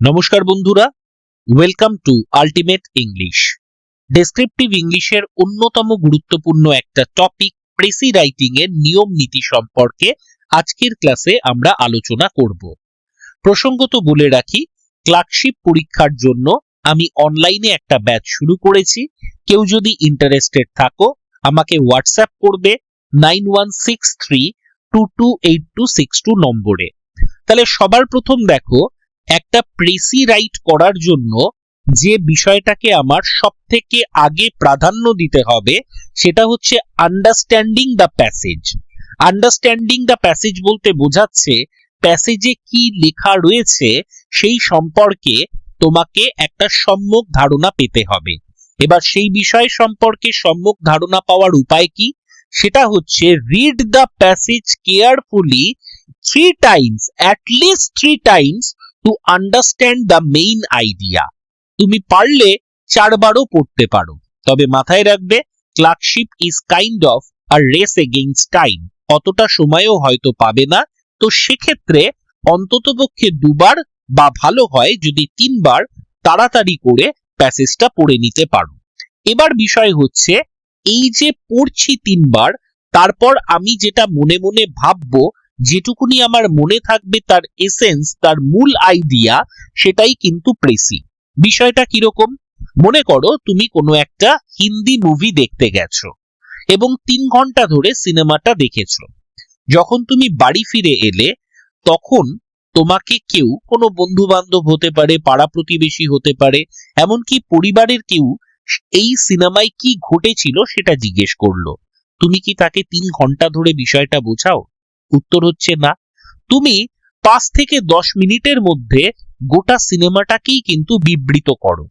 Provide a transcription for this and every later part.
নমস্কার বন্ধুরা welcome to ultimate English descriptive ইংলিশের অন্যতম গুরুত্বপূর্ণ একটা টপিক প্রেসি রাইটিং এর নিয়ম নীতি সম্পর্কে আজকের ক্লাসে আমরা আলোচনা করব। প্রসঙ্গত বলে রাখি ক্লার্কশিপ পরীক্ষার জন্য আমি অনলাইনে একটা ব্যাচ শুরু করেছি। কেউ যদি ইন্টারেস্টেড থাকো, আমাকে হোয়াটসঅ্যাপ করবে nine one six three two two eight two six two নম্বরে। তাহলে সবার প্রথম দেখো একটা প্রেসি রাইট করার জন্য যে বিষয়টাকে আমার সব থেকে আগে প্রাধান্য দিতে হবে, সেটা হচ্ছে understanding the passage understanding the passage বলতে বোঝাচ্ছে প্যাসেজে কি লেখা রয়েছে, সেই সম্পর্কে তোমাকে একটা সম্যক ধারণা পেতে হবে। এবার সেই বিষয় সম্পর্কে সম্যক ধারণা পাওয়ার উপায় কি? সেটা হচ্ছে read the passage carefully three times at least three times to understand the main idea তুমি পারলে চারবারও পড়তে পারো। তবে মাথায় রাখবে clerkship is kind of a race against time অতটা সময়ও হয়তো পাবে না। তো সেক্ষেত্রে অন্ততপক্ষে দুবার বা ভালো হয় যদি তিনবার তাড়াতাড়ি করে প্যাসেজটা পড়ে নিতে পারো। এবার বিষয় হচ্ছে, এই যে পড়ছি তিনবার, তারপর আমি যেটা মনে মনে ভাববো যেটুকুনি আমার মনে থাকবে তার এসেন্স তার মূল আইডিয়া সেটাই কিন্তু প্রেসি। বিষয়টা কীরকম? মনে করো তুমি কোনো একটা হিন্দি মুভি দেখতে গেছো এবং তিন ঘণ্টা ধরে সিনেমাটা দেখেছ। যখন তুমি বাড়ি ফিরে এলে, তখন তোমাকে কেউ, কোনো বন্ধু বান্ধব হতে পারে, পাড়া প্রতিবেশী হতে পারে, এমনকি পরিবারের কেউ এই সিনেমায় কি ঘটেছিল সেটা জিজ্ঞেস করল। তুমি কি তাকে তিন ঘণ্টা ধরে বিষয়টা বোঝাও? উত্তর হচ্ছে না। তুমি পাঁচ থেকে দশ মিনিটের মধ্যে গোটা সিনেমাটাকেই কিন্তু বিবৃত করো।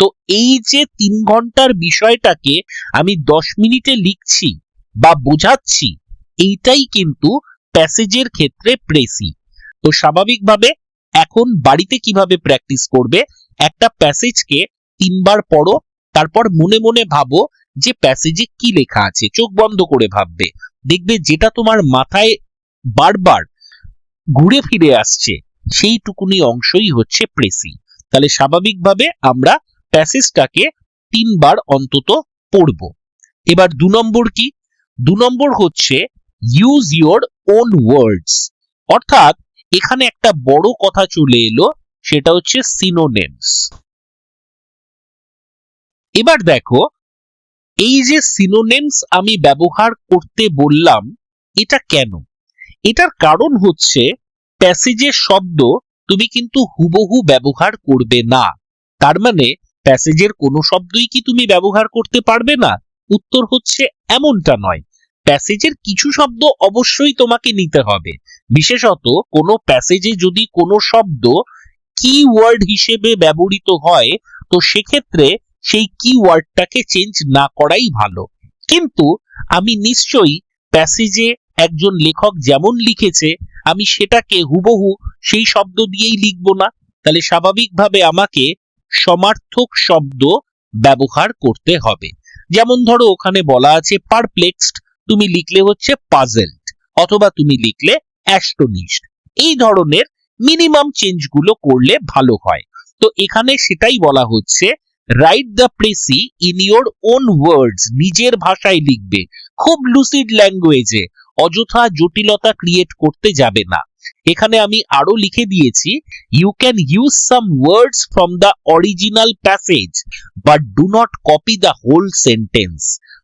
তো এই যে তিন ঘণ্টার বিষয়টাকে আমি দশ মিনিটে লিখছি বা বোঝাচ্ছি, এইটাই কিন্তু প্যাসেজের ক্ষেত্রে প্রেসি। তো স্বাভাবিকভাবে এখন বাড়িতে কীভাবে প্র্যাকটিস করবে, একটা প্যাসেজকে তিনবার পড়ো, তারপর মনে মনে ভাবো যে প্যাসেজে কি লেখা আছে, চোখ বন্ধ করে ভাববে। দেখবে যেটা তোমার মাথায় বারবার ঘুরে ফিরে আসছে, সেইটুকুনি অংশই হচ্ছে প্রেসি। তাহলে স্বাভাবিকভাবে আমরা প্যাসেজটাকে তিনবার অন্তত পড়ব। এবার দু নম্বর কি? দু নম্বর হচ্ছে ইউজ ইওর ওন ওয়ার্ডস অর্থাৎ এখানে একটা বড় কথা চলে এলো, সেটা হচ্ছে সিনোনেমস এবার দেখো, এই যে সিনোনেমস আমি ব্যবহার করতে বললাম, এটা কেন? এটার কারণ হচ্ছে প্যাসেজের শব্দ তুমি কিন্তু হুবহু ব্যবহার করবে না। তার মানে প্যাসেজের কোনো শব্দই কি তুমি ব্যবহার করতে পারবে না? উত্তর হচ্ছে এমনটা নয়। প্যাসেজের কিছু শব্দ অবশ্যই তোমাকে নিতে হবে। বিশেষত কোনো প্যাসেজে যদি কোনো শব্দ কিওয়ার্ড হিসেবে ব্যবহৃত হয়, তো সেক্ষেত্রে সেই কিওয়ার্ডটাকে চেঞ্জ না করাই ভালো। কিন্তু আমি নিশ্চয়ই প্যাসেজে একজন লেখক যেমন লিখেছে, আমি সেটাকে হুবহু সেই শব্দ দিয়েই লিখব না। তাহলে স্বাভাবিকভাবে আমাকে সমার্থক শব্দ ব্যবহার করতে হবে। যেমন ধরো, ওখানে বলা আছে পারপ্লেক্সড তুমি লিখলে হচ্ছে পাজেলড অথবা তুমি লিখলে অ্যাস্টোনিশড এই ধরনের মিনিমাম চেঞ্জগুলো করলে ভালো হয়। তো এখানে সেটাই বলা হচ্ছে write the precis in your own words নিজের ভাষায় লিখবে। খুব লুসিড ল্যাঙ্গুয়েজে অযথা জটিলতা ক্রিয়েট করতে যাবে না। এখানে আমি আরও লিখে দিয়েছি you can use some words from the original passage but do not copy the whole sentence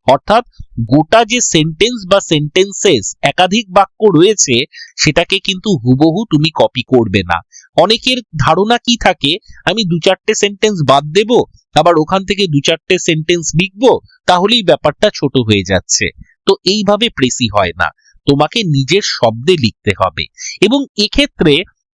অর্থাৎ গোটা যে সেন্টেন্স বা সেন্টেন্সেস একাধিক বাক্য রয়েছে, সেটাকে কিন্তু হুবহু তুমি কপি করবে না। অনেকের ধারণা কি থাকে, আমি দু চারটে সেন্টেন্স বাদ দেব, আবার ওখান থেকে দু চারটে সেন্টেন্স লিখব, তাহলেই ব্যাপারটা ছোট হয়ে যাচ্ছে। তো এইভাবে প্রেসি হয় না। তোমাকে নিজের শব্দে লিখতে হবে। এবং এক্ষেত্রে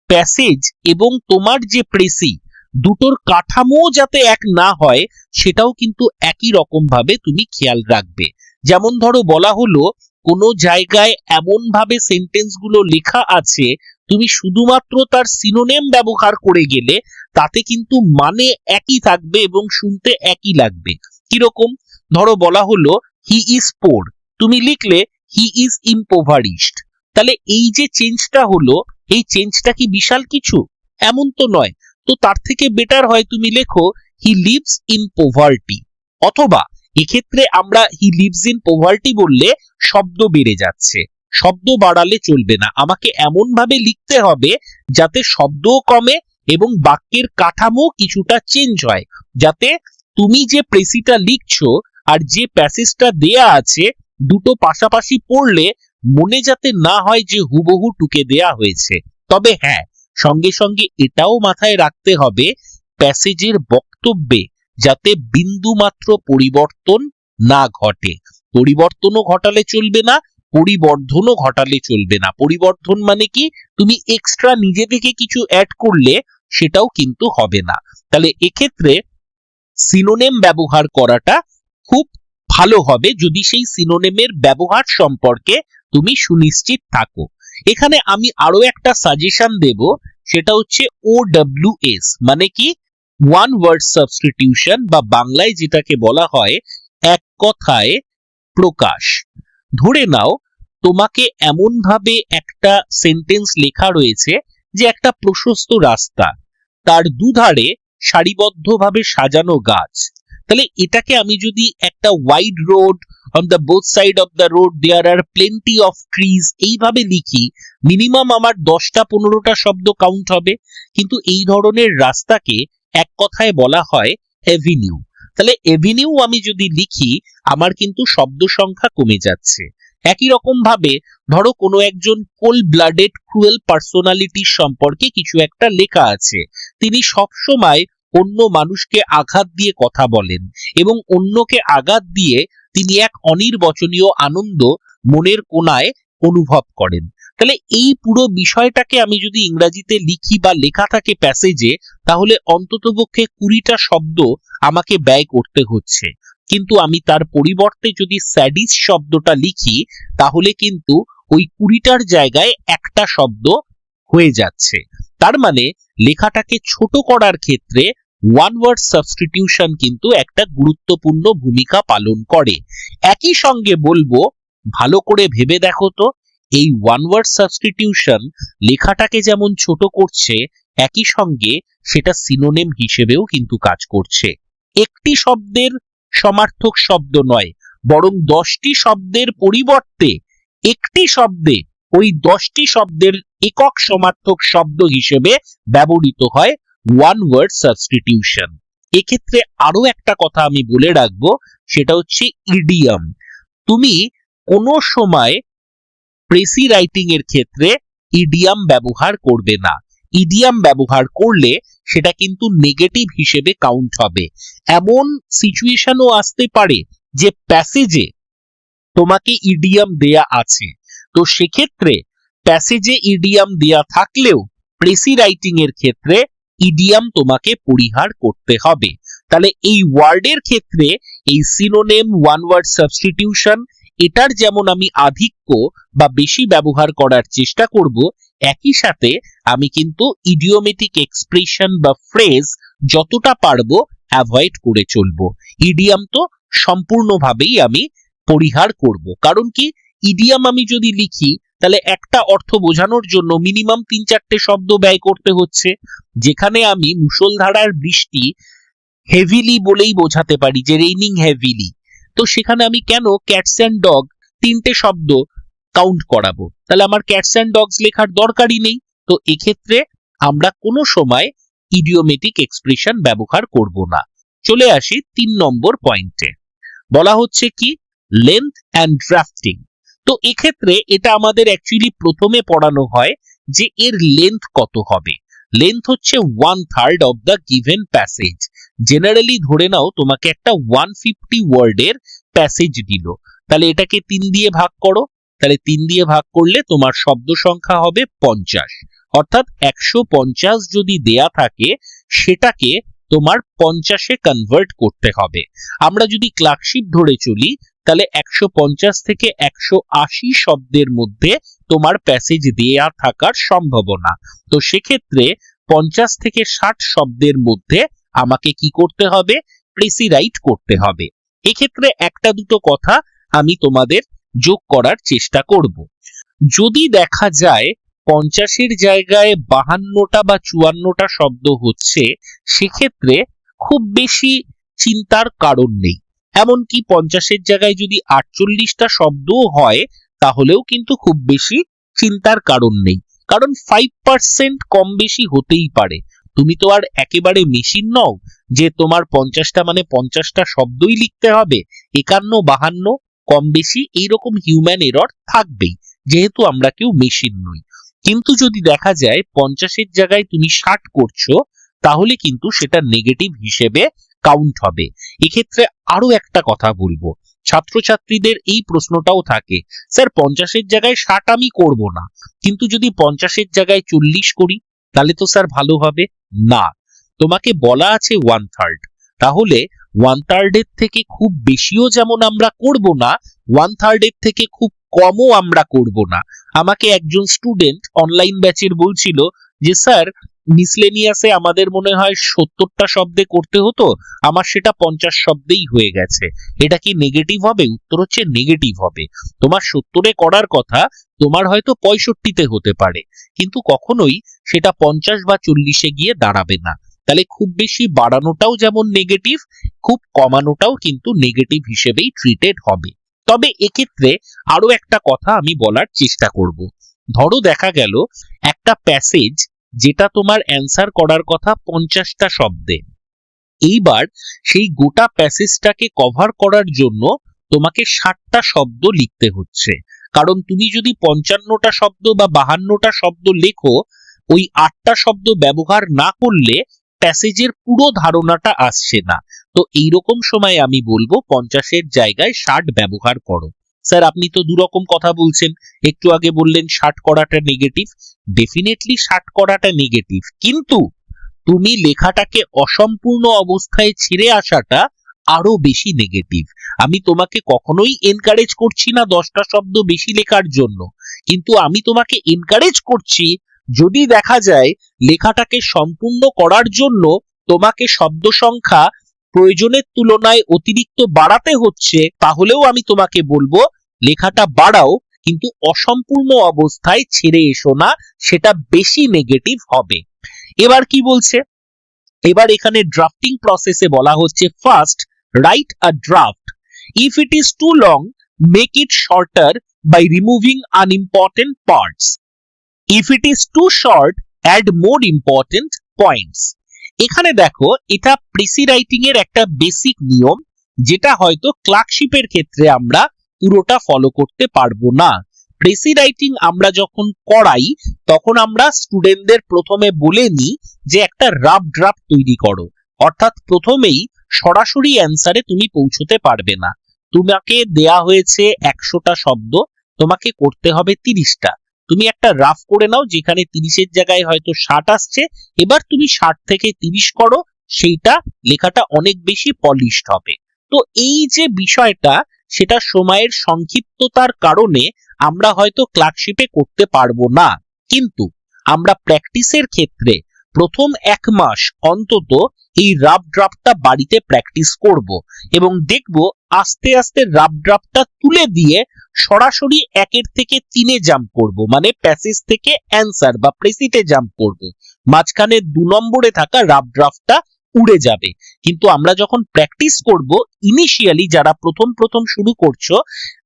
প্যাসেজ এবং তোমার যে প্রেসি দুটোর কাঠামো যাতে এক না হয়, সেটাও কিন্তু একই রকম ভাবে তুমি খেয়াল রাখবে। যেমন ধরো বলা হলো, কোনো জায়গায় এমন ভাবে সেন্টেন্সগুলো লেখা আছে, তুমি শুধুমাত্র তার সিনোনেম ব্যবহার করে গেলে, তাতে কিন্তু মানে একই থাকবে এবং শুনতে একই লাগবে। কীরকম? ধরো বলা হলো হি ইজ পোর তুমি লিখলে হি ইজ ইম্পোভারিস্ট তাহলে এই যে চেঞ্জটা হলো, এই চেঞ্জটা কি বিশাল কিছু? এমন তো নয়। তো তার থেকে বেটার হয় তুমি লেখো হি লিভস ইন পোভার্টি অথবা এক্ষেত্রে আমরা হি লিভস ইন পোভার্টি বললে শব্দ বেড়ে যাচ্ছে। শব্দ বাড়ালে চলবে না। আমাকে এমন ভাবে লিখতে হবে যাতে শব্দও কমে এবং বাক্যের কাঠামো কিছুটা চেঞ্জ হয়। যাতে তুমি যে প্রেসিটা লিখছো আর যে প্যাসেজটা দেয়া আছে দুটো পাশাপাশি পড়লে মনে যাতে না হয় যে হুবহু টুকে দেয়া হয়েছে। তবে হ্যাঁ সঙ্গে সঙ্গে এটাও মাথায় রাখতে হবে প্যাসেজের বক্তব্যে যাতে বিন্দু মাত্র পরিবর্তন না ঘটে। পরিবর্তনও ঘটালে চলবে না, পরিবর্ধনও ঘটালে চলবে না। পরিবর্ধন মানে কি? তুমি এক্সট্রা নিজে থেকে কিছু অ্যাড করলে সেটাও কিন্তু হবে না। তাহলে এক্ষেত্রে সিনোনেম ব্যবহার করাটা খুব ভালো হবে যদি সেই সিনোনেমের ব্যবহার সম্পর্কে তুমি সুনিশ্চিত থাকো। এখানে আমি আরও একটা সাজেশন দেব, সেটা হচ্ছে ও এস মানে কি? ওয়ান ওয়ার্ড সাবস্টিটিউশন বা বাংলায় যেটাকে বলা হয়, এক কথায় প্রকাশ। ধরে নাও, তোমাকে এমন ভাবে একটা সেন্টেন্স লেখা রয়েছে যে একটা প্রশস্ত রাস্তা, তার দুধারে সারিবদ্ধভাবে সাজানো গাছ। তাহলে এটাকে আমি যদি একটা wide road on the both side of the road there are plenty of trees এইভাবে লিখি মিনিমাম আমার দশটা পনেরোটা শব্দ কাউন্ট হবে, কিন্তু এই ধরনের রাস্তাকে এক কথায় বলা হয় এভিনিউ তাহলে এভিনিউ আমি যদি লিখি, আমার কিন্তু শব্দ সংখ্যা কমে যাচ্ছে। একই রকম ভাবে ধরো কোনো একজন কোল ব্লাডেড ক্রুয়েল পার্সোনালিটির সম্পর্কে কিছু একটা লেখা আছে। তিনি সব সময় অন্য মানুষকে আঘাত দিয়ে কথা বলেন এবং অন্যকে আঘাত দিয়ে তিনি এক অনির্বচনীয় আনন্দ মনের কোনায় অনুভব করেন। তাহলে এই পুরো বিষয়টাকে আমি যদি ইংরাজিতে লিখি বা লেখা থাকে প্যাসেজে, তাহলে অন্ততপক্ষে কুড়িটা শব্দ আমাকে ব্যয় করতে হচ্ছে। কিন্তু আমি তার পরিবর্তে যদি স্যাডিস শব্দটা লিখি, তাহলে কিন্তু ওই কুড়িটার জায়গায় একটা শব্দ হয়ে যাচ্ছে। তার মানে লেখাটাকে ছোট করার ক্ষেত্রে ওয়ান ওয়ার্ড সাবস্টিটিউশন কিন্তু একটা গুরুত্বপূর্ণ ভূমিকা পালন করে। একই সঙ্গে বলব, ভালো করে ভেবে দেখো তো, এই ওয়ান ওয়ার্ড সাবস্টিটিউশন লেখাটাকে যেমন ছোট করছে, একই সঙ্গে সেটা সিনোনেম হিসেবেও কিন্তু কাজ করছে। একটি শব্দের সমার্থক শব্দ নয়, বরং দশটি শব্দের পরিবর্তে একটি শব্দে ওই দশটি শব্দের একক সমার্থক শব্দ হিসেবে ব্যবহৃত হয় ওয়ান ওয়ার্ড সাবস্টিটিউশন এক্ষেত্রে আরও একটা কথা আমি বলে রাখব, সেটা হচ্ছে ইডিয়াম তুমি কোনো সময় প্রেসি রাইটিং এর ক্ষেত্রে ইডিয়াম ব্যবহার করবে না। ইডিয়াম ব্যবহার করলে সেটা কিন্তু নেগেটিভ হিসেবে কাউন্ট হবে। এমন সিচুয়েশনও আসতে পারে যে প্যাসেজে তোমাকে ইডিয়াম দেয়া আছে। তো সেক্ষেত্রে প্যাসেজে ইডিয়াম দেয়া থাকলেও প্রেসি রাইটিং এর ক্ষেত্রে ইডিয়াম তোমাকে পরিহার করতে হবে। তাহলে এই ওয়ার্ডের ক্ষেত্রে এই সিনোনেম ওয়ান ওয়ার্ড সাবস্টিটিউশন এটার যেমন আমি আধিক্য বা বেশি ব্যবহার করার চেষ্টা করব, একই সাথে আমি কিন্তু ইডিওমেটিক এক্সপ্রেশন বা ফ্রেজ যতটা পারব অ্যাভয়েড করে চলবো। ইডিয়াম তো সম্পূর্ণভাবেই আমি পরিহার করব। কারণ কি? ইডিয়াম আমি যদি লিখি তাহলে একটা অর্থ বোঝানোর জন্য মিনিমাম তিন চারটে শব্দ ব্যয় করতে হচ্ছে, যেখানে আমি মুষলধারার বৃষ্টি হেভিলি বলেই বোঝাতে পারি যে রেইনিং হেভিলি তো সেখানে আমি কেন ক্যাটস অ্যান্ড ডগ তিনটে শব্দ কাউন্ট করাবো? তাহলে আমার ক্যাটস অ্যান্ড ডগস লেখার দরকারই নেই। তো এক্ষেত্রে আমরা কোনো সময় ইডিওমেটিক এক্সপ্রেশন ব্যবহার করব না। চলে আসি তিন নম্বর পয়েন্টে বলা হচ্ছে কি লেন্থ অ্যান্ড ড্রাফটিং তো এক্ষেত্রে এটা আমাদের অ্যাকচুয়ালি প্রথমে পড়ানো হয় যে এর লেন্থ কত হবে। লেন্থ হচ্ছে one third of the given passage generally ধরে নাও, তোমাকে একটা ওয়ান ফিফটি ওয়ার্ডের প্যাসেজ দিল। তাহলে এটাকে তিন দিয়ে ভাগ করো। তাহলে তিন দিয়ে ভাগ করলে তোমার শব্দ সংখ্যা হবে পঞ্চাশ। অর্থাৎ একশো পঞ্চাশ যদি দেয়া থাকে, সেটাকে তোমার পঞ্চাশে কনভার্ট করতে হবে। আমরা যদি ক্লার্কশিপ ধরে চলি তাহলে একশো পঞ্চাশ থেকে একশো আশি শব্দের মধ্যে তোমার প্যাসেজ দেয়া থাকার সম্ভাবনা। তো সেক্ষেত্রে পঞ্চাশ থেকে ষাট শব্দের মধ্যে আমাকে কি করতে হবে? প্রেসিরাইট করতে হবে। এক্ষেত্রে একটা দুটো কথা আমি তোমাদের যোগ করার চেষ্টা করব। যদি দেখা যায় পঞ্চাশের জায়গায় বাহান্নটা বা চুয়ান্নটা শব্দ হচ্ছে, সেক্ষেত্রে খুব বেশি চিন্তার কারণ নেই। এমনকি পঞ্চাশের জায়গায় যদি আটচল্লিশটা শব্দও হয়, তাহলেও কিন্তু খুব বেশি চিন্তার কারণ নেই। কারণ ফাইভ পার্সেন্ট কম বেশি হতেই পারে। তুমি তো আর একেবারে মেশিন নও যে তোমার পঞ্চাশটা মানে পঞ্চাশটা শব্দই লিখতে হবে। একান্ন, বাহান্ন, কম বেশি এইরকম হিউম্যান এরর থাকবেই। যেহেতু আমরা কেউ মেশিন নই। কিন্তু যদি দেখা যায় পঞ্চাশের জায়গায় তুমি ষাট করছ, তাহলে কিন্তু সেটা নেগেটিভ হিসেবে কাউন্ট হবে। এক্ষেত্রে আরও একটা কথা বলব। ছাত্রছাত্রীদের এই প্রশ্নটাও থাকে, স্যার, পঞ্চাশের জায়গায় ষাট আমি করব না। কিন্তু যদি পঞ্চাশের জায়গায় চল্লিশ করি, তাহলে তো স্যার ভালো হবে? না। তোমাকে বলা আছে ওয়ান থার্ড তাহলে ওয়ান থার্ডের থেকে খুব বেশিও যেমন আমরা করব না ওয়ান থার্ডের থেকে খুব কমও আমরা করব না। আমাকে একজন স্টুডেন্ট অনলাইন ব্যাচের বলছিল যে, স্যার মিসলেনিয়াসে আমাদের মনে হয় সত্তরটা শব্দে করতে হতো, আমার সেটা পঞ্চাশ শব্দেই হয়ে গেছে। এটা কি নেগেটিভ হবে? উত্তর হচ্ছে নেগেটিভ হবে। তোমার সত্তরে করার কথা, তোমার হয়তো পঁয়ষট্টিতে হতে পারে। কিন্তু কখনোই সেটা পঞ্চাশ বা চল্লিশে গিয়ে দাঁড়াবে না। তাহলে খুব বেশি বাড়ানোটাও যেমন নেগেটিভ খুব কমানোটাও কিন্তু নেগেটিভ হিসেবেই ট্রিটেড হবে। তবে এক্ষেত্রে আরও একটা কথা আমি বলার চেষ্টা করব। ধরো দেখা গেল, একটা প্যাসেজ যেটা তোমার অ্যান্সার করার কথা পঞ্চাশটা শব্দে। এইবার সেই গোটা প্যাসেজটাকে কভার করার জন্য তোমাকে ষাটটা শব্দ লিখতে হচ্ছে। কারণ তুমি যদি পঞ্চান্নটা শব্দ বা বাহান্নটা শব্দ লেখো, ওই আটটা শব্দ ব্যবহার না করলে প্যাসেজের পুরো ধারণাটা আসছে না। তো এইরকম সময় আমি বলব পঞ্চাশের জায়গায় ষাট ব্যবহার করো। স্যার আপনি তো দুরকম কথা বলছেন। একটু আগে বললেন ষাট করাটা নেগেটিভ ডেফিনেটলি ষাট করাটা নেগেটিভ কিন্তু তুমি লেখাটাকে অসম্পূর্ণ অবস্থায় ছেড়ে আসাটা আরও বেশি নেগেটিভ আমি তোমাকে কখনোই এনকারেজ করছি না দশটা শব্দ বেশি লেখার জন্য। কিন্তু আমি তোমাকে এনকারেজ করছি, যদি দেখা যায় লেখাটাকে সম্পূর্ণ করার জন্য তোমাকে শব্দ সংখ্যা প্রয়োজনের তুলনায় অতিরিক্ত বাড়াতে হচ্ছে, তাহলেও আমি তোমাকে বলব, লেখাটা বাড়াও, কিন্তু অসম্পূর্ণ অবস্থায় ছেড়ে এসো না, সেটা বেশি নেগেটিভ হবে। এবার কি বলছে? এবার এখানে ড্রাফটিং প্রসেসে বলা হচ্ছে first write a draft if it is too long make it shorter by removing unimportant parts if it is too short add more important points এখানে দেখো, এটা প্রেসি রাইটিং এর একটা বেসিক নিয়ম, যেটা হয়তো ক্লার্কশিপের ক্ষেত্রে আমরা পুরোটা ফলো করতে পারব না। প্রেসি রাইটিং আমরা যখন করাই, তখন আমরা স্টুডেন্টদের প্রথমে বলে নিই যে একটা রাফ ড্রাফট তৈরি করো। অর্থাৎ প্রথমেই সরাসরি অ্যান্সারে তুমি পৌঁছতে পারবে না। তোমাকে দেয়া হয়েছে একশোটা শব্দ, তোমাকে করতে হবে তিরিশটা। তুমি একটা রাফ করে নাও, যেখানে তিরিশের জায়গায় হয়তো ষাট আসছে, এবার তুমি ষাট থেকে তিরিশ করো, সেইটা লেখাটা অনেক বেশি পলিশড হবে। তো এই যে বিষয়টা, সেটা সময়ের সংক্ষিপ্ততার কারণে আমরা হয়তো ক্লার্কশিপে করতে পারব না। কিন্তু আমরা প্র্যাকটিসের ক্ষেত্রে প্রথম এক মাস অন্তত এই রাফ ড্রাফটটা বাড়িতে প্র্যাকটিস করব এবং দেখব আস্তে আস্তে রাফ ড্রাফটটা তুলে দিয়ে সরাসরি একের থেকে তিনে জাম্প করব। মানে প্যাসেজ থেকে অ্যান্সার বা প্রেসিতে জাম্প করব। মাঝখানে দু নম্বরে থাকা রাফ ড্রাফটটা উড়ে যাবে। কিন্তু আমরা যখন প্র্যাকটিস করব ইনিশিয়ালি যারা প্রথম প্রথম শুরু করছ,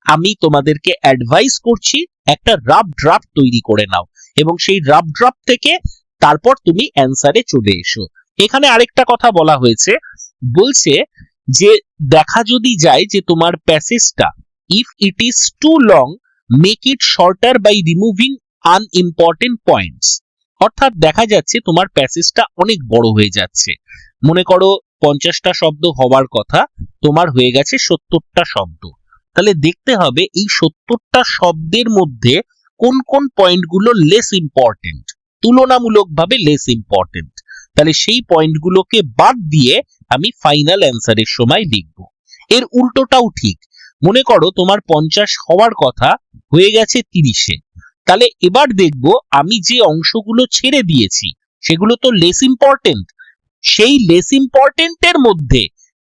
আমি তোমাদেরকে অ্যাডভাইস করছি, একটা রাফ ড্রাফট তৈরি করে নাও। এবং সেই রাফ ড্রাফট থেকে তারপর তুমি অ্যান্সারে চলে এসো। এখানে আরেকটা কথা বলা হয়েছে। বলছে যে দেখা যদি যায় যে তোমার প্যাসেজটা if it is too long make it shorter by removing unimportant points অর্থাৎ দেখা যাচ্ছে তোমার প্যাসেজটা অনেক বড় হয়ে যাচ্ছে। মনে করো পঞ্চাশটা শব্দ হওয়ার কথা, তোমার হয়ে গেছে সত্তরটা শব্দ। তাহলে দেখতে হবে এই সত্তরটা শব্দের মধ্যে কোন কোন পয়েন্টগুলো লেস ইম্পর্টেন্ট তুলনামূলকভাবে লেস ইম্পর্টেন্ট তাহলে সেই পয়েন্টগুলোকে বাদ দিয়ে আমি ফাইনাল অ্যান্সারের সময় লিখব। এর উল্টোটাও ঠিক। মনে করো তোমার পঞ্চাশ হওয়ার কথা হয়ে গেছে তিরিশে। তাহলে এবার দেখব আমি যে অংশগুলো ছেড়ে দিয়েছি, সেগুলো তো লেস ইম্পর্টেন্ট সেই লেস ইম্পর্টেন্টের মধ্যে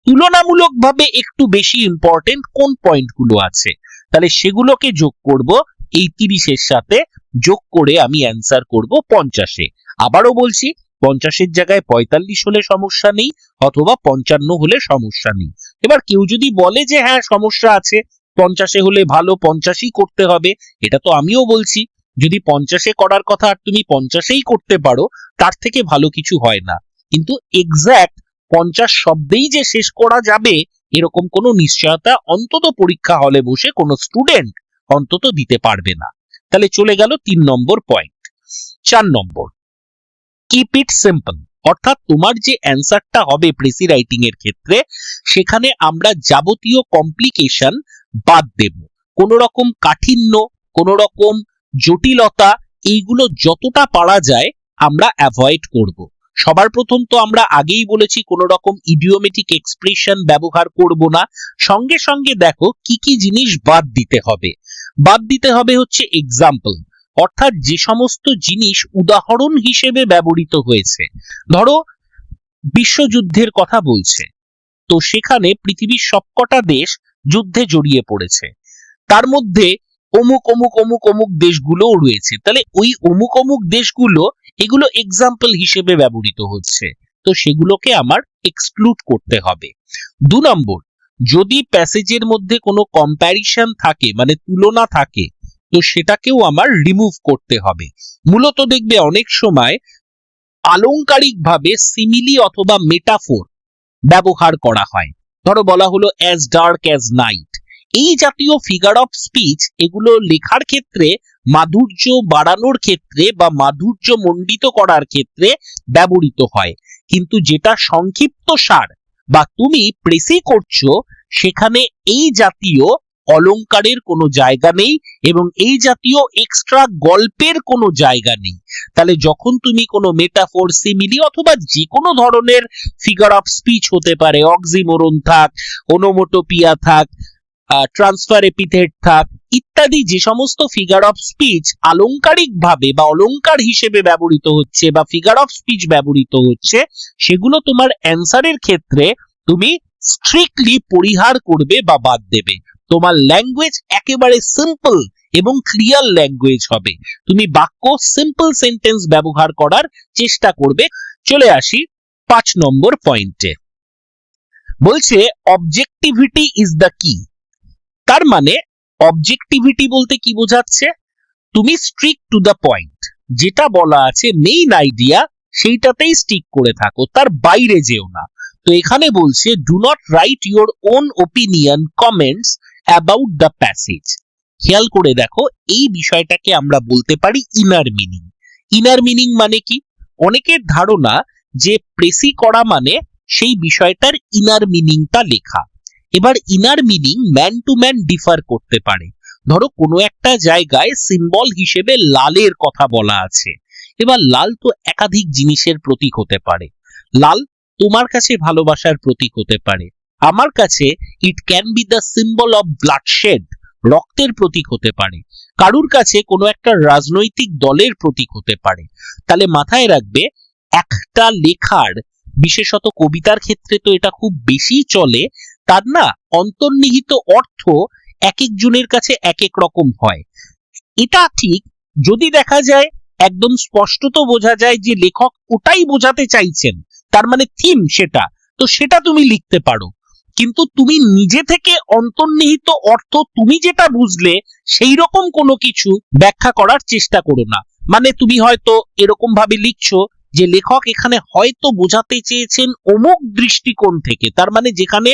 তুলনামূলকভাবে একটু বেশি ইম্পর্টেন্ট কোন পয়েন্টগুলো আছে? তাহলে সেগুলোকে যোগ করব, এই তিরিশের সাথে যোগ করে আমি অ্যান্সার করব পঞ্চাশে। আবারও বলছি পঞ্চাশের জায়গায় পঁয়তাল্লিশ হলে সমস্যা নেই অথবা পঞ্চান্ন হলে সমস্যা নেই। এবার কেউ যদি বলে যে হ্যাঁ সমস্যা আছে, পঞ্চাশে হলে ভালো, পঞ্চাশই করতে হবে। এটা তো আমিও বলছি। যদি পঞ্চাশে করার কথা আর তুমি পঞ্চাশেই করতে পারো, তার থেকে ভালো কিছু হয় না। কিন্তু এক্স্যাক্ট পঞ্চাশ শব্দেই যে শেষ করা যাবে, এরকম কোনো নিশ্চয়তা অন্তত পরীক্ষা হলে বসে কোনো স্টুডেন্ট অন্তত দিতে পারবে না। তাহলে চলে গেল তিন নম্বর পয়েন্ট চার নম্বর। কিপ ইট সিম্পল অর্থাৎ তোমার যে অ্যান্সারটা হবে প্রেসি রাইটিং এর ক্ষেত্রে, সেখানে আমরা যাবতীয় কমপ্লিকেশন বাদ দেব। কোন রকম কাঠিন্য, কোন রকম জটিলতা, এইগুলো যতটা পারা যায় আমরা অ্যাভয়েড করব। সবার প্রথম তো আমরা আগেই বলেছি কোন রকম ইডিওমেটিক এক্সপ্রেশন ব্যবহার করব না। সঙ্গে সঙ্গে দেখো কি কি জিনিস বাদ দিতে হবে। বাদ দিতে হবে হচ্ছে এক্সাম্পল অর্থাৎ যে সমস্ত জিনিস উদাহরণ হিসেবে ব্যবহৃত হয়েছে। ধরো, বিশ্বযুদ্ধের কথা বলছে। তো সেখানে পৃথিবীর সবকটা দেশ যুদ্ধে জড়িয়ে পড়েছে। তার মধ্যে অমুক অমুক অমুক অমুক দেশগুলোও রয়েছে। তাহলে ওই অমুক অমুক দেশগুলো এগুলো এক্সাম্পল হিসেবে ব্যবহৃত হচ্ছে। তো সেগুলোকে আমার এক্সক্লুড করতে হবে। দু নম্বর, যদি প্যাসেজের মধ্যে কোনো কম্প্যারিশন থাকে মানে তুলনা থাকে তো সেটাকেও আমার রিমুভ করতে হবে। মূলত দেখবে অনেক সময় আলংকারিক ভাবে সিমিলি অথবা মেটাফোর ব্যবহার করা হয়। ধরো বলা হলো অ্যাজ ডার্ক অ্যাজ নাইট এই জাতীয় ফিগার অফ স্পিচ এগুলো লেখার ক্ষেত্রে, মাধুর্য বাড়ানোর ক্ষেত্রে বা মাধুর্য মণ্ডিত করার ক্ষেত্রে ব্যবহৃত হয়। কিন্তু যেটা সংক্ষিপ্ত সার বা তুমি প্রেসি করছ, সেখানে এই জাতীয় অলংকারের কোনো জায়গা নেই এবং এই জাতীয় এক্সট্রা গল্পের কোনো জায়গা নেই। তাহলে যখন তুমি কোনো মেটাফোর সিমিলি অথবা যে কোনো ধরনের ফিগার অফ স্পিচ হতে পারে অক্সিমোরন থাক ওনোমোটোপিয়া থাক ট্রান্সফার এপিথেট থাক, ইত্যাদি যে সমস্ত ফিগার অফ স্পিচ আলংকারিক ভাবে বা অলংকার হিসেবে ব্যবহৃত হচ্ছে বা ফিগার অফ স্পিচ ব্যবহৃত হচ্ছে, সেগুলো তোমার অ্যান্সারের ক্ষেত্রে তুমি স্ট্রিক্টলি পরিহার করবে বা বাদ দেবে। তোমার ল্যাঙ্গুয়েজ একেবারে সিম্পল এবং ক্লিয়ার ল্যাঙ্গুয়েজ হবে। তুমি বাক্য সিম্পল সেন্টেন্স ব্যবহার করার চেষ্টা করবে। চলে আসি পাঁচ নম্বর পয়েন্টে বলছে অবজেক্টিভিটি ইজ দ্য কি তার মানে অবজেক্টিভিটি বলতে কি বোঝাচ্ছে? তুমি স্ট্রিক টু দ্য পয়েন্ট যেটা বলা আছে মেইন আইডিয়া সেইটাতেই স্টিক করে থাকো, তার বাইরে যেও না। তো এখানে বলছে do not write your own opinion comments about the passage খেয়াল করে দেখো, এই বিষয়টাকে আমরা বলতে পারি ইনার মিনিং ইনার মিনিং মানে কি? অনেকের ধারণা যে প্রেসি করা মানে সেই বিষয়টার ইনার মিনিংটা লেখা। এবার inner meaning man to man differ করতে পারে। ধরো, কোনো একটা জায়গায় সিম্বল হিসেবে লালের কথা বলা আছে। এবার লাল তো একাধিক জিনিসের প্রতীক হতে পারে। লাল তোমার কাছে ভালোবাসার প্রতীক হতে পারে। আমার কাছে it can be the symbol of bloodshed রক্তের প্রতীক হতে পারে। কারুর কাছে কোনো একটা রাজনৈতিক দলের প্রতীক হতে পারে। তাহলে মাথায় রাখবে, একটা লেখার, বিশেষত কবিতার ক্ষেত্রে তো এটা খুব বেশি চলে, তার না অন্তর্নিহিত অর্থ এক একজনের কাছে এক এক রকম হয়। এটা ঠিক যদি দেখা যায়, একদম স্পষ্টত বোঝা যায় যে লেখক ওটাই বোঝাতে চাইছেন, তার মানে থিম সেটা। তো সেটা তুমি লিখতে পারো। কিন্তু তুমি নিজে থেকে অন্তর্নিহিত অর্থ তুমি যেটা বুঝলে সেই রকম কোনো কিছু ব্যাখ্যা করার চেষ্টা করো না। মানে তুমি হয়তো এরকম ভাবে লিখছো যে লেখক এখানে হয়তো বোঝাতে চেয়েছেন অমুক দৃষ্টিকোণ থেকে। তার মানে যেখানে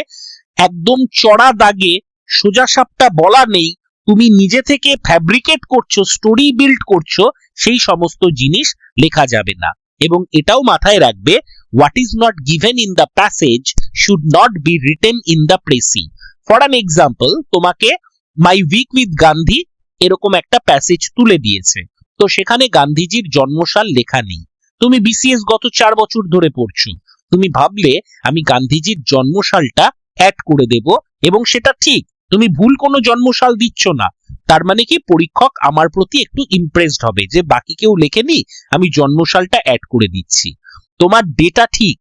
একদম চড়া দাগে সোজা সাপটা বলা নেই, তুমি নিজে থেকে ফ্যাব্রিকেট করছ স্টোরি বিল্ড করছ, সেই সমস্ত জিনিস লেখা যাবে না। এবং এটাও মাথায় রাখবে what is not given in the passage should not be written in the precis for an example তোমাকে মাই উইক উইথ গান্ধী এরকম একটা প্যাসেজ তুলে দিয়েছে। তো সেখানে গান্ধীজির জন্মসাল লেখা নেই। তুমি বিসিএস গত চার বছর ধরে পড়ছো। তুমি ভাবলে আমি গান্ধীজির জন্মসালটা অ্যাড করে দেব এবং সেটা ঠিক। তুমি ভুল কোনো জন্মসাল দিচ্ছ না। তার মানে কি পরীক্ষক আমার প্রতি একটু ইমপ্রেসড হবে যে বাকি কেউ লেখেনি, আমি জন্মসালটা অ্যাড করে দিচ্ছি। তোমার ডেটা ঠিক,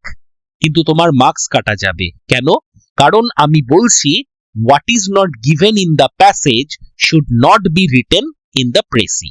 কিন্তু তোমার মার্কস কাটা যাবে। কেন? কারণ আমি বলছি what is not given in the passage should not be written in the precis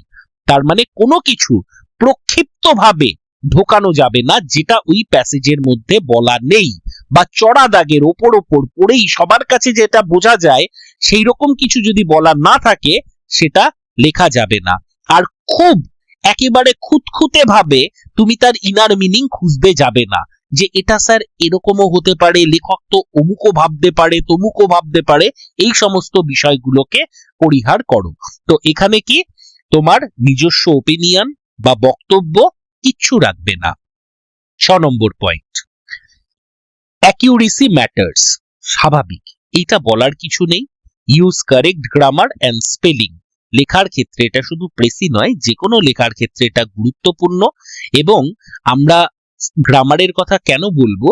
তার মানে কোনো কিছু প্রক্ষিপ্তভাবে ঢোকানো যাবে না, যেটা ওই প্যাসেজের মধ্যে বলা নেই, বা চড়া দাগের ওপর ওপর পড়েই সবার কাছে যেটা বোঝা যায় সেই রকম কিছু যদি বলা না থাকে, সেটা লেখা যাবে না। আর খুব একেবারে খুঁতখুঁতে ভাবে তুমি তার ইনার মিনিং খুঁজতে যাবে না। যে এটা স্যার এরকমও হতে পারে, লেখক তো অমুকও ভাবতে পারে, তমুকও ভাবতে পারে, এই সমস্ত বিষয়গুলোকে পরিহার করো। তো এখানে কি? তোমার নিজস্ব ওপিনিয়ন বা বক্তব্য কিচ্ছু রাখবে না। ছ নম্বর পয়েন্ট অ্যাকিউরেসি ম্যাটার্স স্বাভাবিক। এটা বলার কিছু নেই। Use correct grammar and spelling লেখার ক্ষেত্রে এটা শুধু প্রেসি নয় যে কোনো লেখার ক্ষেত্রে এটা গুরুত্বপূর্ণ। এবং আমরা গ্রামারের কথা কেন বলব?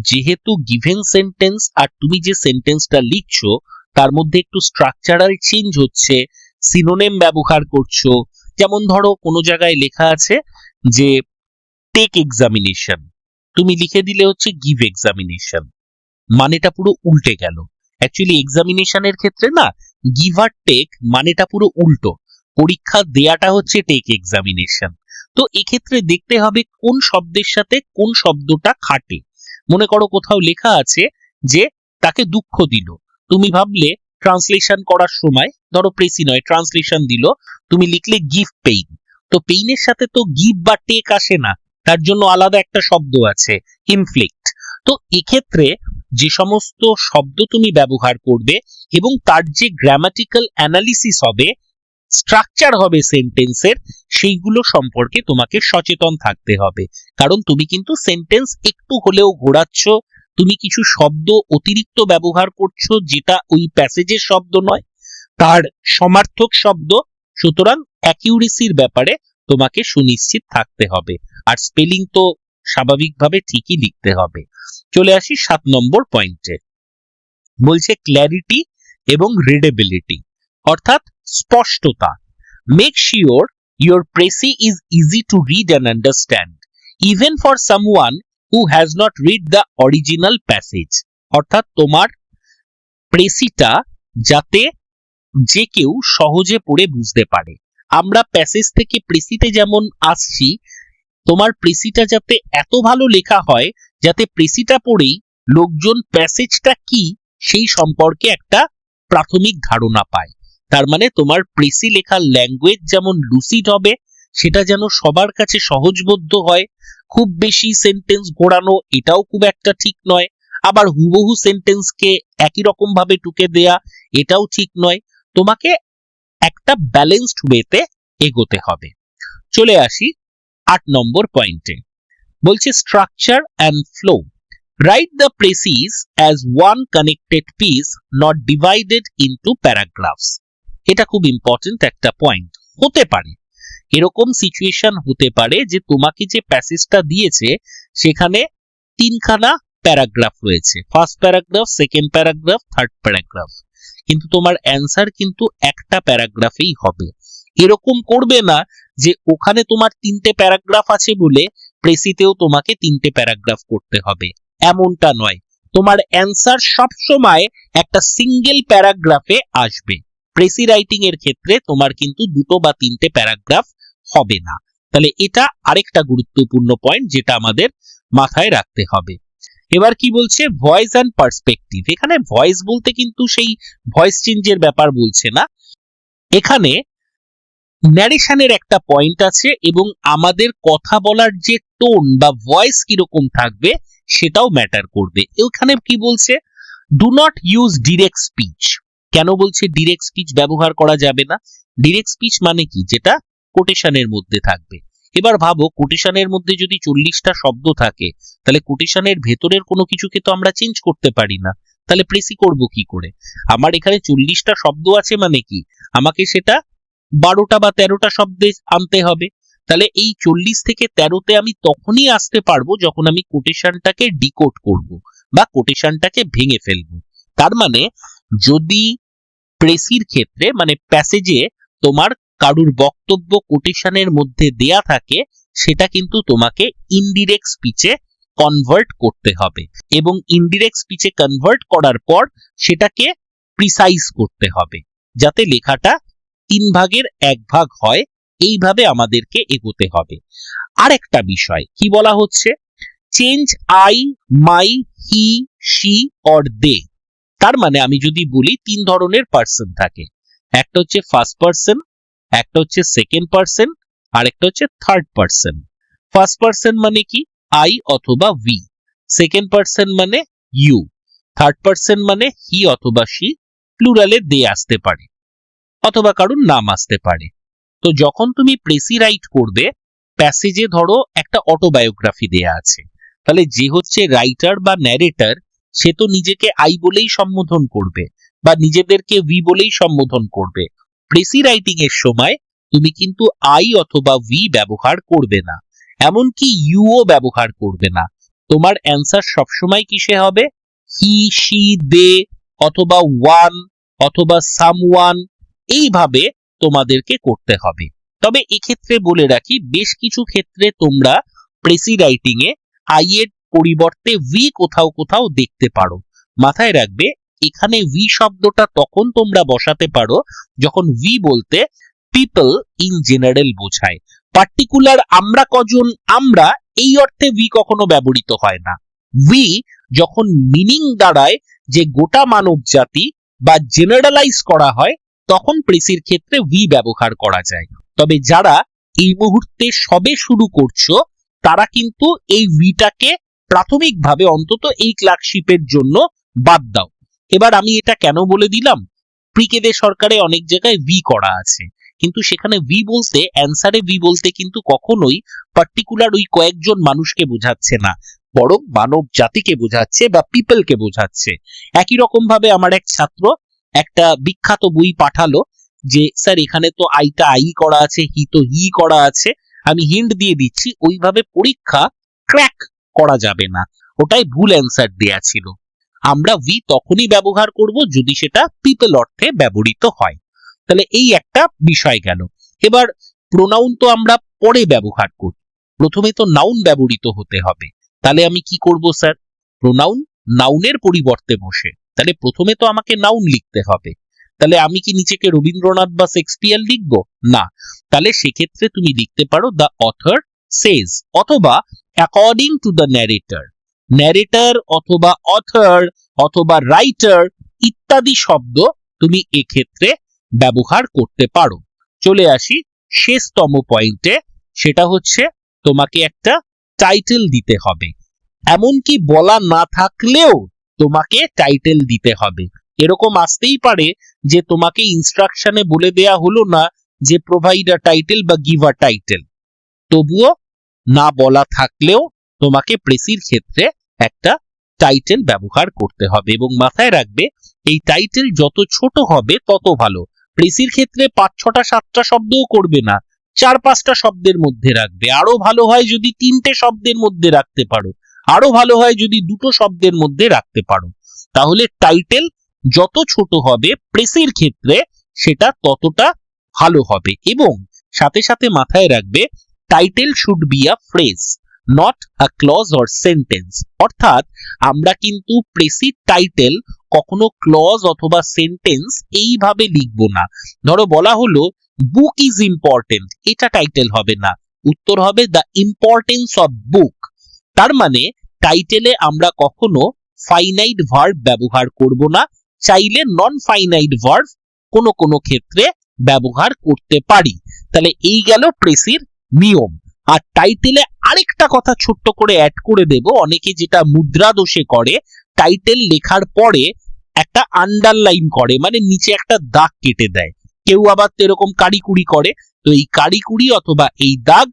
যেহেতু গিভেন সেন্টেন্স আর তুমি যে সেন্টেন্সটা লিখছো, তার মধ্যে একটু স্ট্রাকচারাল চেঞ্জ হচ্ছে, সিনোনেম ব্যবহার করছ। যেমন ধরো, কোনো জায়গায় লেখা আছে যে টেক এক্সামিনেশন তুমি লিখে দিলে হচ্ছে গিভ এক্সামিনেশন মানেটা পুরো উল্টে গেল। অ্যাকচুয়ালি এক্সামিনেশনের ক্ষেত্রে না গিভ আর টেক মানেটা পুরো উল্টো। পরীক্ষা দেয়াটা হচ্ছে টেক এক্সামিনেশন তো এক্ষেত্রে দেখতে হবে কোন শব্দের সাথে কোন শব্দটা খাটে। মনে করো কোথাও লেখা আছে যে তাকে দুঃখ দিল। তুমি ভাবলে ট্রান্সলেশন করার সময়, ধরো প্রেসি নয় ট্রান্সলেশন দিল, তুমি লিখলে গিভ পেইন তো পেইনের সাথে তো গিভ বা টেক আসে না, তার জন্য আলাদা একটা শব্দ আছে ইনফ্লিক্ট তো এক্ষেত্রে যে সমস্ত শব্দ তুমি ব্যবহার করবে এবং তার যে গ্রামাটিক্যাল অ্যানালিসিস হবে স্ট্রাকচার হবে সেন্টেন্সের সেইগুলো সম্পর্কে তোমাকে সচেতন থাকতে হবে। কারণ তুমি কিন্তু সেন্টেন্স একটু হলেও ঘোরাচ্ছ, তুমি কিছু শব্দ অতিরিক্ত ব্যবহার করছ যেটা ওই প্যাসেজের শব্দ নয়, তার সমার্থক শব্দ, সুতরাং অ্যাকিউরেসির ব্যাপারে তোমাকে সুনিশ্চিত থাকতে হবে। আর স্পেলিং তো স্বাভাবিকভাবে ঠিকই লিখতে হবে। চলে আসি সাত নম্বর পয়েন্টে বলছে ক্ল্যারিটি এবং রিডেবিলিটি অর্থাৎ স্পষ্টতা। Make sure your precis is easy to read and understand even for someone who has not read the original passage অর্থাৎ তোমার প্রেসিটা যাতে যে কেউ সহজে পড়ে বুঝতে পারে। আমরা প্যাসেজ থেকে প্রেসিতে যেমন আসছি তোমার প্রেসিটা যাতে এত ভালো লেখা হয়, যাতে প্রেসিটা পড়েই লোকজন প্যাসেজটা কি সেই সম্পর্কে একটা প্রাথমিক ধারণা পায়। তার মানে তোমার প্রেসি লেখার ল্যাঙ্গুয়েজ যেমন লুসিড হবে, সেটা যেন সবার কাছে সহজবোধ্য হয়, খুব বেশি সেন্টেন্স ঘোরানো এটাও খুব একটা ঠিক নয়, আবার হুবহু সেন্টেন্সকে একই রকম ভাবে টুকে দেয়া এটাও ঠিক নয়, তোমাকে একটা ব্যালেন্সড ওয়েতে এগোতে হবে। চলে আসি আট নম্বর পয়েন্টে বলছে structure and flow write the precis as one connected piece not divided into paragraphs এটা খুব ইম্পর্টেন্ট একটা পয়েন্ট হতে পারে। এরকম সিচুয়েশন হতে পারে যে তোমাকে যে প্যাসেজটা দিয়েছে, সেখানে তিনখানা প্যারাগ্রাফ রয়েছে। First paragraph second paragraph third paragraph কিন্তু তোমার অ্যান্সার কিন্তু একটা প্যারাগ্রাফেই হবে। এরকম করবে না যে ওখানে তোমার তিনটে প্যারাগ্রাফ আছে বলে প্রেসিতেও তোমাকে তিনটে প্যারাগ্রাফ করতে হবে। এমনটা নয়। তোমার অ্যান্সার সব সময় একটা সিঙ্গেল প্যারাগ্রাফে আসবে। প্রেসি রাইটিং এর ক্ষেত্রে তোমার কিন্তু দুটো বা তিনটে প্যারাগ্রাফ হবে না। তাহলে এটা আরেকটা গুরুত্বপূর্ণ পয়েন্ট যেটা আমাদের মাথায় রাখতে হবে। এবার কি বলছে? ভয়েস অ্যান্ড পার্সপেক্টিভ এখানে ভয়েস বলতে কিন্তু সেই ভয়েস চেঞ্জের ব্যাপার বলছে না। এখানে ন্যারেশনের একটা পয়েন্ট আছে এবং আমাদের কথা বলার যে টোন বা ভয়েস কীরকম থাকবে সেটাও ম্যাটার করবে। এখানে কি বলছে? Do not use direct speech কেন বলছে ডিরেক্ট স্পিচ ব্যবহার করা যাবে না। ডিরেক্ট স্পিচ মানে কি? যেটা কোটেশনের মধ্যে থাকবে। এবার ভাবো কোটেশনের মধ্যে যদি চল্লিশটা শব্দ থাকে, তাহলে কোটেশনের ভেতরের কোনো কিছুকে তো আমরা চেঞ্জ করতে পারি না। তাহলে প্রেসি করব কি করে? আমার এখানে চল্লিশটা শব্দ আছে মানে কি? আমাকে সেটা বারোটা বা তেরোটা শব্দে আনতে হবে। তাহলে এই চল্লিশ থেকে তেরোতে আমি তখনই আসতে পারব যখন আমি কোটেশনটাকে ডিকোড করব বা কোটেশনটাকে ভেঙে ফেলব। তার মানে যদি প্রেসির ক্ষেত্রে মানে প্যাসেজে তোমার কারুর বক্তব্য কোটেশনের মধ্যে দেয়া থাকে, সেটা কিন্তু তোমাকে ইনডিরেক্ট স্পিচে কনভার্ট করতে হবে এবং ইনডিরেক্ট স্পিচে কনভার্ট করার পর সেটাকে প্রিসাইজ করতে হবে, যাতে লেখাটা তিন ভাগের এক ভাগ হয়, এইভাবে আমাদেরকে এগোতে হবে। আরেকটা বিষয়, কি বলা হচ্ছে? Change I my he she or they তার মানে আমি যদি বলি তিন ধরনের পার্সন থাকে। একটা হচ্ছে ফার্স্ট পার্সন একটা হচ্ছে সেকেন্ড পার্সন আর একটা হচ্ছে থার্ড পার্সন ফার্স্ট পার্সন মানে কি? আই অথবা ভি সেকেন্ড পার্সন মানে ইউ থার্ড পার্সন মানে হি অথবা সি প্লুরালে দে আসতে পারে। অথবা কারুর নাম আসতে পারে। তো যখন তুমি প্রেসিরাইট করবে, প্যাসেজে ধরো একটা অটোবায়োগ্রাফি দেয়া আছে। তাহলে যে হচ্ছে রাইটার বা ন্যারেটার, সে তো নিজেকে আই বলেই সম্বোধন করবে বা নিজেদেরকে ভি বলেই সম্বোধন করবে। প্রেসি রাইটিং এর সময় তুমি কিন্তু আই অথবা ভি ব্যবহার করবে না। এমনকি ইউও ব্যবহার করবে না। তোমার অ্যান্সার সবসময় কিসে হবে? হি, শি, দে অথবা ওয়ান অথবা সামওয়ান এইভাবে তোমাদেরকে করতে হবে। তবে এক্ষেত্রে বলে রাখি, বেশ কিছু ক্ষেত্রে তোমরা প্রেসি রাইটিং এ এর পরিবর্তে ভি কোথাও কোথাও দেখতে পারো। মাথায় রাখবে, এখানে ভি শব্দটা তখন তোমরা বসাতে পারো যখন ভি বলতে পিপল ইন জেনারেল বোঝায়। পার্টিকুলার আমরা কজন, আমরা এই অর্থে ভি কখনো ব্যবহৃত হয় না। ভি যখন মিনিং দাঁড়ায় যে গোটা মানব জাতি বা জেনারেলাইজ করা হয় তখন প্রেসির ক্ষেত্রে ভি ব্যবহার করা যায়। তবে যারা এই মুহূর্তে সবে শুরু করছ, তারা কিন্তু এই ভিটাকে প্রাথমিকভাবে অন্তত এই ক্লার্কশিপের জন্য বাদ দাও। এবার আমি এটা কেন বলে দিলাম? প্রিকেদে সরকারে অনেক জায়গায় ভি করা আছে। কিন্তু সেখানে ভি বলতে অ্যান্সারে ভি বলতে কিন্তু কখনোই পার্টিকুলার ওই কয়েকজন মানুষকে বোঝাচ্ছে না। বরং মানব জাতিকে বোঝাচ্ছে বা পিপলকে বোঝাচ্ছে। একই রকম ভাবে আমার এক ছাত্র একটা বিখ্যাত বই পাঠালো যে, স্যার, এখানে তো আইটা আই করা আছে, হি তো হি করা আছে, আমি হিন্ট দিয়ে দিচ্ছি, ওইভাবে পরীক্ষা ক্র্যাক করা যাবে না। ওটাই ভুল অ্যান্সার দেয়া ছিল। আমরা ভি তখনই ব্যবহার করব যদি সেটা পিপল অর্থে ব্যবহৃত হয়। তাহলে এই একটা বিষয় গেল। এবার প্রোনাউন তো আমরা পরে ব্যবহার করি, প্রথমে তো নাউন ব্যবহৃত হতে হবে। তাহলে আমি কি করব, স্যার? প্রোনাউন নাউনের পরিবর্তে বসে। তাহলে প্রথমে তো আমাকে নাউন লিখতে হবে। তাহলে আমি কি নিচেকে রবীন্দ্রনাথ বা শেক্সপিয়ার লিখব? না। তাহলে সেক্ষেত্রে তুমি লিখতে পারো দ্য অথর সেজ অথবা according to the narrator narrator অথবা অথর অথবা রাইটার ইত্যাদি শব্দ তুমি এক্ষেত্রে ব্যবহার করতে পারো। চলে আসি শেষতম পয়েন্টে সেটা হচ্ছে তোমাকে একটা টাইটেল দিতে হবে। এমনকি বলা না থাকলেও তোমাকে টাইটেল দিতে হবে। এরকম আসতেই পারে যে তোমাকে ইনস্ট্রাকশনে বলে দেয়া হলো না যে প্রোভাইড আ টাইটেল বা গিভ আ টাইটেল তবুও না বলা থাকলেও তোমাকে প্রেসির ক্ষেত্রে একটা টাইটেল ব্যবহার করতে হবে এবং মাথায় রাখবে, এই টাইটেল যত ছোট হবে তত ভালো। প্রেসির ক্ষেত্রে পাঁচ, ছটা, সাতটা শব্দও করবে না। চার, পাঁচটা শব্দের মধ্যে রাখবে। আরও ভালো হয় যদি তিনটে শব্দের মধ্যে রাখতে পারো। আরও ভালো হয় যদি দুটো শব্দের মধ্যে রাখতে পারো। তাহলে টাইটেল যত ছোট হবে প্রেসের ক্ষেত্রে সেটা ততটা ভালো হবে এবং সাথে সাথে মাথায় রাখবে title should be a phrase not a clause or sentence অর্থাৎ আমরা কিন্তু প্রেসির টাইটেল কখনো ক্লজ অথবা সেন্টেন্স এইভাবে লিখব না। ধরো বলা হলো বুক ইজ ইম্পর্টেন্ট এটা টাইটেল হবে না। উত্তর হবে দ্য ইম্পর্টেন্স অফ বুক তার মানে টাইটেলে আমরা কখনো ফাইনাইট ভার্ব ব্যবহার করব না। চাইলে নন ফাইনাইট ভার্ব কোনো কোনো ক্ষেত্রে ব্যবহার করতে পারি। তাহলে এই গেল প্রেসির নিয়ম। আর টাইটেলে আরেকটা কথা ছোট্ট করে অ্যাড করে দেব। অনেকে যেটা মুদ্রা দোষে করে টাইটেল লেখার পরে একটা আন্ডারলাইন করে মানে নিচে একটা দাগ কেটে দেয়। কেউ আবার তো এরকম কারিকুরি করে, তো এই কারিকুরি অথবা এই দাগ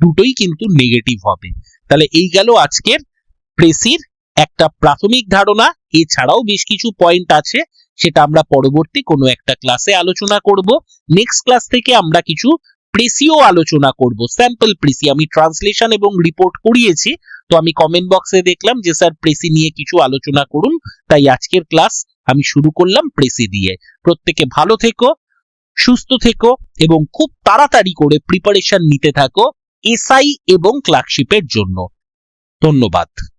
দুটোই কিন্তু নেগেটিভ হবে। তাহলে এই গেল আজকের প্রেসির একটা প্রাথমিক ধারণা, এছাড়াও বেশ কিছু পয়েন্ট আছে, সেটা আমরা পরবর্তী কোনো একটা ক্লাসে আলোচনা করব। নেক্সট ক্লাস থেকে আমরা কিছু প্রেসিও আলোচনা করব। স্যাম্পল প্রেসি, আমি ট্রান্সলেশন এবং রিপোর্ট করিয়েছি, তো আমি কমেন্ট বক্সে দেখলাম যে, স্যার, প্রেসি নিয়ে কিছু আলোচনা করুন। তাই আজকের ক্লাস আমি শুরু করলাম প্রেসি দিয়ে। প্রত্যেকে ভালো থেকো, সুস্থ থেকো এবং খুব তাড়াতাড়ি করে প্রিপারেশন নিতে থাকো এসআই এবং ক্লার্কশিপের জন্য। ধন্যবাদ।